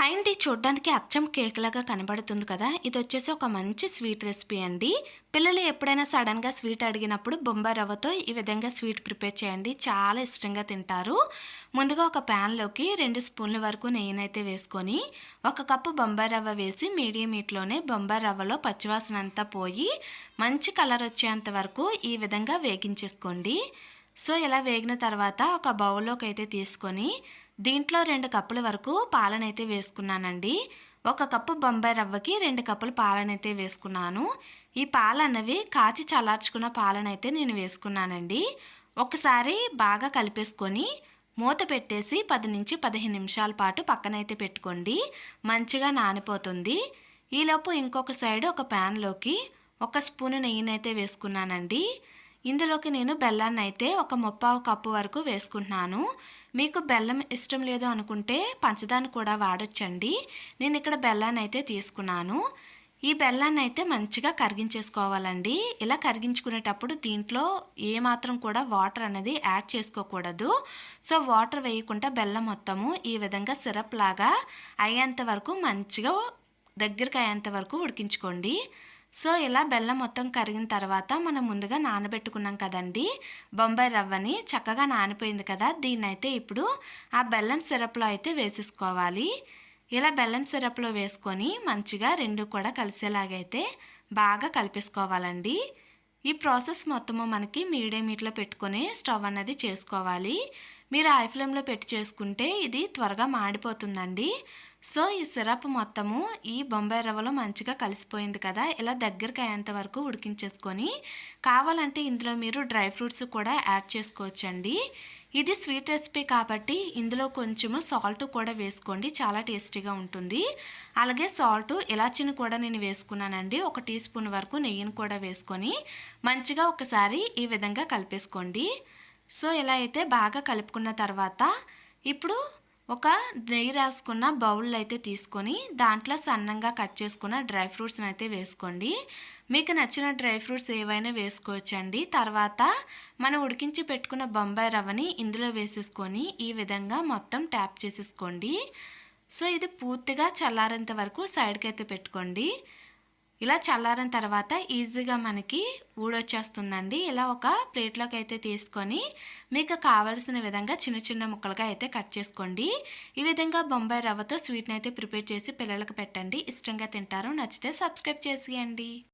హైంది చూడ్డానికి అచ్చం కేక్ లాగా కనబడుతుంది కదా. ఇది వచ్చేసి ఒక మంచి స్వీట్ రెసిపీ అండి. పిల్లలు ఎప్పుడైనా సడన్గా స్వీట్ అడిగినప్పుడు బొంబాయి రవ్వతో ఈ విధంగా స్వీట్ ప్రిపేర్ చేయండి. చాలా ఇష్టంగా తింటారు. ముందుగా ఒక ప్యాన్లోకి రెండు స్పూన్ల వరకు నెయ్యినైతే వేసుకొని ఒక కప్పు బొంబాయి రవ్వ వేసి మీడియం హీట్లోనే బొంబాయి రవ్వలో పచ్చివాసన అంతా పోయి మంచి కలర్ వచ్చేంత వరకు ఈ విధంగా వేగించేసుకోండి. సో ఇలా వేగిన తర్వాత ఒక బౌల్లోకి అయితే తీసుకొని దీంట్లో రెండు కప్పుల వరకు పాలనైతే వేసుకున్నానండి. ఒక కప్పు బొంబాయి రవ్వకి రెండు కప్పులు పాలనైతే వేసుకున్నాను. ఈ పాలు అన్నవి కాచి చల్లార్చుకున్న పాలనైతే నేను వేసుకున్నానండి. ఒకసారి బాగా కలిపేసుకొని మూత పెట్టేసి పది నుంచి పదిహేను నిమిషాల పాటు పక్కనైతే పెట్టుకోండి. మంచిగా నానిపోతుంది. ఈలోపు ఇంకొక సైడ్ ఒక ప్యాన్లోకి ఒక స్పూన్ నెయ్యినైతే వేసుకున్నానండి. ఇందులోకి నేను బెల్లాన్ని అయితే ఒక ముప్పావు కప్పు వరకు వేసుకుంటున్నాను. మీకు బెల్లం ఇష్టం లేదు అనుకుంటే పంచదాన్ని కూడా వాడొచ్చండి. నేను ఇక్కడ బెల్లాన్ని అయితే తీసుకున్నాను. ఈ బెల్లాన్ని అయితే మంచిగా కరిగించేసుకోవాలండి. ఇలా కరిగించుకునేటప్పుడు దీంట్లో ఏమాత్రం కూడా వాటర్ అనేది యాడ్ చేసుకోకూడదు. సో వాటర్ వేయకుండా బెల్లం మొత్తము ఈ విధంగా సిరప్ లాగా అయ్యేంత వరకు మంచిగా దగ్గరికి అయ్యేంత వరకు ఉడికించుకోండి. సో ఇలా బెల్లం మొత్తం కరిగిన తర్వాత మనం ముందుగా నానబెట్టుకున్నాం కదండి. బొంబాయి రవ్వని చక్కగా నానిపోయింది కదా. దీన్ని అయితే ఇప్పుడు ఆ బెల్లం సిరప్లో అయితే వేసేసుకోవాలి. ఇలా బెల్లం సిరప్లో వేసుకొని మంచిగా రెండు కూడా కలిసేలాగైతే బాగా కలిపేసుకోవాలండి. ఈ ప్రాసెస్ మొత్తము మనకి మీడియం హీట్లో పెట్టుకొని స్టవ్ అన్నది చేసుకోవాలి. మీరు హై ఫ్లేమ్లో పెట్టి చేసుకుంటే ఇది త్వరగా మాడిపోతుందండి. సో ఈ సిరప్ మొత్తము ఈ బొంబాయి రవ్వలో మంచిగా కలిసిపోయింది కదా ఇలా దగ్గరికి అయ్యేంత వరకు ఉడికించేసుకొని కావాలంటే ఇందులో మీరు డ్రై ఫ్రూట్స్ కూడా యాడ్ చేసుకోవచ్చండి. ఇది స్వీట్ రెసిపీ కాబట్టి ఇందులో కొంచెము సాల్ట్ కూడా వేసుకోండి చాలా టేస్టీగా ఉంటుంది. అలాగే సాల్ట్ ఇలాచిని కూడా నేను వేసుకున్నానండి ఒక టీ స్పూన్ వరకు నెయ్యిని కూడా వేసుకొని మంచిగా ఒకసారి ఈ విధంగా కలిపేసుకోండి. సో ఇలా అయితే బాగా కలుపుకున్న తర్వాత ఇప్పుడు ఒక నెయ్యి రాసుకున్న బౌల్ అయితే తీసుకొని దాంట్లో సన్నంగా కట్ చేసుకున్న డ్రై ఫ్రూట్స్ని అయితే వేసుకోండి. మీకు నచ్చిన డ్రై ఫ్రూట్స్ ఏవైనా వేసుకోవచ్చండి. తర్వాత మనం ఉడికించి పెట్టుకున్న బొంబాయి రవ్వని ఇందులో వేసేసుకొని ఈ విధంగా మొత్తం ట్యాప్ చేసేసుకోండి. సో ఇది పూర్తిగా చల్లారేంత వరకు సైడ్కి అయితే పెట్టుకోండి. ఇలా చల్లారిన తర్వాత ఈజీగా మనకి ఊడొచ్చేస్తుందండి. ఇలా ఒక ప్లేట్లోకి అయితే తీసుకొని మీకు కావలసిన విధంగా చిన్న చిన్న ముక్కలుగా అయితే కట్ చేసుకోండి. ఈ విధంగా బొంబాయి రవ్వతో స్వీట్ని అయితే ప్రిపేర్ చేసి పిల్లలకు పెట్టండి. ఇష్టంగా తింటారు. నచ్చితే సబ్స్క్రైబ్ చేసేయండి.